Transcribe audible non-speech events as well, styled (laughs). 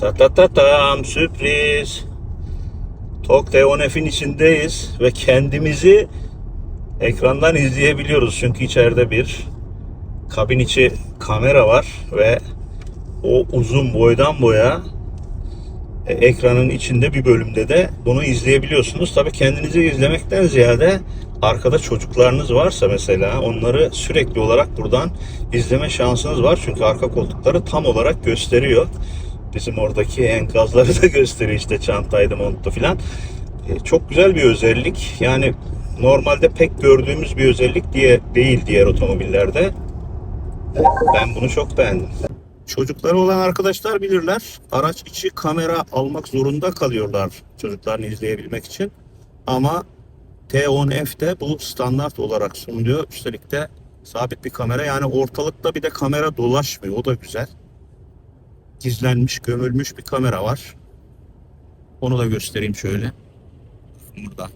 Ta ta ta tam sürpriz. Tok T10F'in içindeyiz ve kendimizi ekrandan izleyebiliyoruz. Çünkü içeride bir kabin içi kamera var ve o uzun boydan boya e, ekranın içinde bir bölümde de bunu izleyebiliyorsunuz. Tabii kendinizi izlemekten ziyade arkada çocuklarınız varsa mesela onları sürekli olarak buradan izleme şansınız var. Çünkü arka koltukları tam olarak gösteriyor. Bizim oradaki enkazları da (laughs) gösteriyor işte çantaydı montlu filan. E, Çok güzel bir özellik. Yani normalde pek gördüğümüz bir özellik diye değil diğer otomobillerde. Ben bunu çok beğendim. Çocukları olan arkadaşlar bilirler. Araç içi kamera almak zorunda kalıyorlar çocuklarını izleyebilmek için. Ama T10F'de bu standart olarak sunuluyor. Üstelik de sabit bir kamera. Yani ortalıkta bir de kamera dolaşmıyor. O da güzel. Gizlenmiş, gömülmüş bir kamera var. Onu da göstereyim şöyle. Burada.